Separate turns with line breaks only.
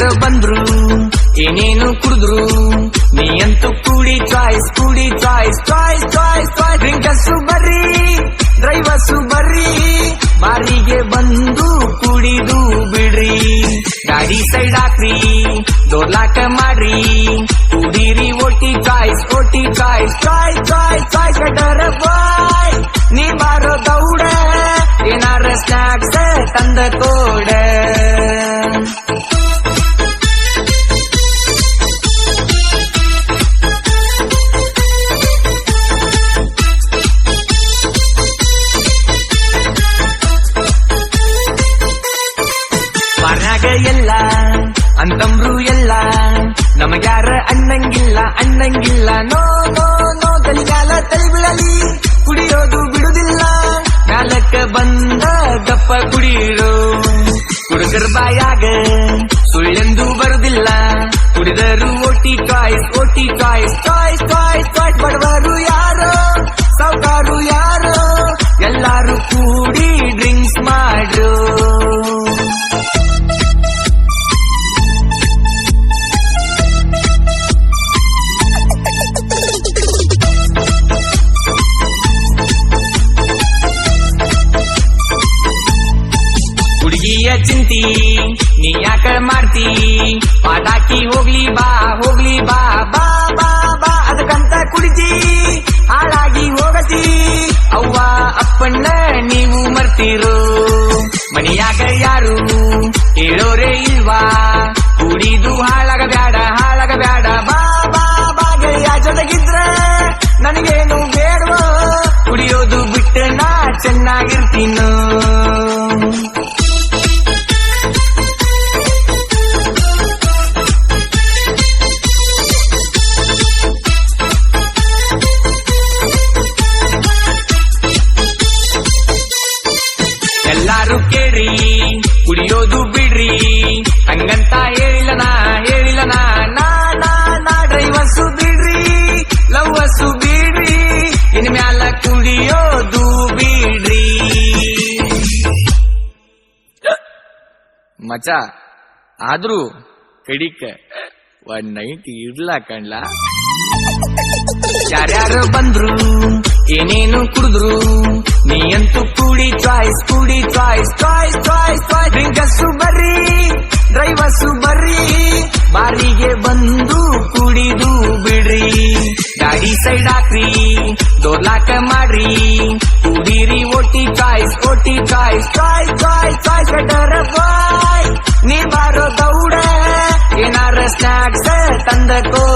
ಯಾರ್ಯಾರು ಬಂದ್ರು, ಏನೇನು ಕುಡಿದ್ರು ನೀ ಅಂತೂ ಕೂಡಿ ಚಾಯ್ಸ್ ಕೂಡಿ choice choice choice choice drinks ಬರ್ರಿ ಡ್ರೈವರ್ಸು ಬರ್ರಿ ಬಾರಿಗೆ ಬಂದು ಕುಡಿದು ಬಿಡ್ರಿ. ಗಾಡಿ ಸೈಡ್ ಹಾಕ್ರಿ ದೊರ್ಲಾಕ ಮಾಡ್ರಿ. ಕುಡೀರಿ, OT choice OT choice choice choice choice ಅಂತಂಬ್ರು ಎಲ್ಲ ನಮಗ್ಯಾರ ಅಣ್ಣಂಗಿಲ್ಲ ಅಣ್ಣಂಗಿಲ್ಲ ನೋ ನೋ ನೋ ಗಲಿಗಾಲ ತಲೆ ಬಿಡಲಿ ಕುಡಿಯೋದು ಬಿಡುದಿಲ್ಲ ಮ್ಯಾಲಕ್ಕ ಬಂದ ಗಪ್ಪ ಕುಡಿರು ಹುಡುಗರ ಬಾಯಾಗ ಸುಳ್ಳೆಂದು ಬರುದಿಲ್ಲ ಕುಡಿದರು ಓಟಿ ಚಾಯ್ಸ್ ಓಟಿ ಕಾಯ್ ಚಾಯ್ಸ್ ಚಾಯ್ಸ್ ಚಾಯ್ಸ್ ಬಡವರು ಹುಡುಗಿಯ ಚಿಂತಿ, ನೀ ಯಾಕಳ ಮಾಡ್ತಿ? ಪಾಟಾಕಿ ಹೋಗ್ಲಿ ಬಾ ಹೋಗ್ಲಿ ಬಾ ಬಾ ಬಾ ಬಾ, ಅದಕ್ಕಂತ ಕುಡಿತಿ, ಹಾಳಾಗಿ ಹೋಗತಿ. ಅವ್ವ, ಅಪ್ಪಣ್ಣ, ನೀವು ಮರ್ತಿರೋ. ಮನೆಯಾಗ ಯಾರು ಹೇಳೋರೇ ಇಲ್ವಾ? ಕುಡಿದು ಹಾಳಾಗ ಬ್ಯಾಡ ಹಾಳಾಗ ಬ್ಯಾಡ ಬಾ ಬಾ ಬಾ, ಗೆಳೆಯ ಜೊತೆಗಿದ್ರ ನನಗೇನು ಬೇಡವೋ. ಕುಡಿಯೋದು ಬಿಟ್ಟು ನಾ ಚೆನ್ನಾಗಿರ್ತೀನೋ. ಕೇಳ್ರಿ ಕುಡಿಯೋದು ಬಿಡ್ರಿ. ಹಂಗಂತ ಹೇಳಿಲ್ಲ ನಾ ಹೇಳಿಲ್ಲ ನಾ ನಾ ಡ್ರೈವರ್ಸು ಬಿಡ್ರಿ. ಲವ್ವಸು ಬಿಡ್ರಿ. ಇನ್ ಮ್ಯಾಲ ಕುಡಿಯೋದು ಬಿಡ್ರಿ. ಮಚ, ಆದ್ರೂ ಕಡಿಕ ಒಂದ್ ನೈಟ್ ಇರ್ಲಾ ಕಣ್ಲ. ಯಾರ್ಯಾರು ಬಂದ್ರು, ಏನೇನು ಕುಡಿದ್ರು. ನೀ ಅಂತೂ ಕೂಡಿ ಚಾಯ್ಸ್ ಕೂಡಿ choice choice choice choice drinks ಬರ್ರಿ ಡ್ರೈವರ್ಸು ಬರ್ರಿ ಬಾರಿಗೆ ಬಂದು ಕುಡಿದು ಬಿಡ್ರಿ. ಗಾಡಿ ಸೈಡ್ ಹಾಕ್ರಿ ದೋಲಾಕ ಮಾಡ್ರಿ. ಕುಡೀರಿ, OT choice OT choice choice choice choice ಕಟರ ಬಾಯ್ ನೀ ಬಾರೋ ದೌಡ ಏನಾರ ಸ್ನಾಕ್ಸ್ ತಂದ ಕೋಡ